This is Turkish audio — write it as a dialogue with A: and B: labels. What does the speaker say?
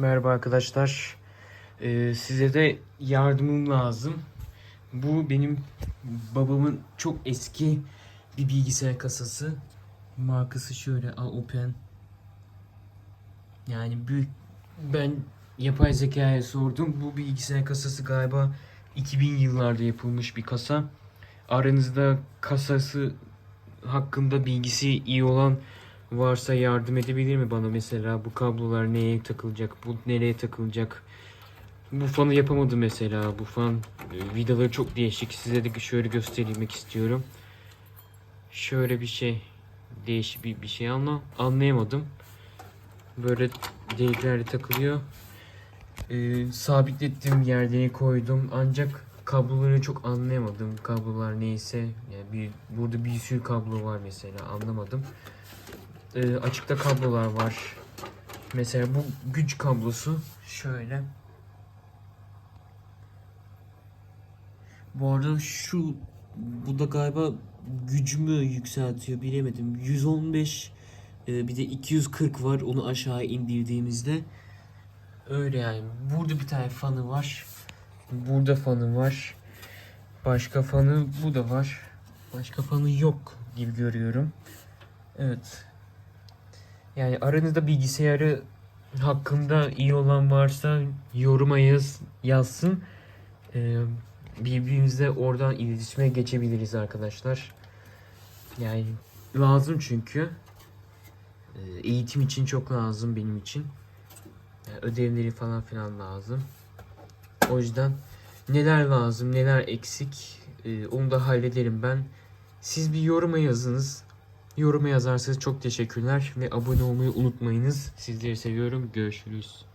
A: Merhaba arkadaşlar. Ee, size de yardımım lazım. Bu benim babamın çok eski bir bilgisayar kasası. Markası şöyle Open. Yani büyük ben yapay zekaya sordum. Bu bilgisayar kasası galiba 2000 yıllarda yapılmış bir kasa. Aranızda kasası hakkında bilgisi iyi olan varsa yardım edebilir mi bana mesela bu kablolar neye takılacak, bu nereye takılacak? Bu fanı yapamadım mesela. Bu fan e, vidaları çok değişik. Size de şöyle göstermek istiyorum. Şöyle bir şey değişik bir, bir şey ama anlayamadım. Böyle deliklerle takılıyor. Ee, sabitlettim yerlerine koydum ancak kabloları çok anlayamadım. Kablolar neyse yani bir burada bir sürü kablo var mesela anlamadım. Ee, açıkta kablolar var. Mesela bu güç kablosu şöyle. Bu arada şu bu da galiba gücümü yükseltiyor bilemedim. 115 e, bir de 240 var onu aşağı indirdiğimizde. Öyle yani. Burada bir tane fanı var. Burada fanı var. Başka fanı bu da var. Başka fanı yok gibi görüyorum. Evet. Yani aranızda bilgisayarı hakkında iyi olan varsa yoruma yaz, yazsın. Ee, birbirimizle oradan iletişime geçebiliriz arkadaşlar. Yani lazım çünkü. Ee, eğitim için çok lazım benim için. Yani ödevleri falan filan lazım. O yüzden neler lazım, neler eksik ee, onu da hallederim ben. Siz bir yoruma yazınız. Yoruma yazarsanız çok teşekkürler ve abone olmayı unutmayınız. Sizleri seviyorum. Görüşürüz.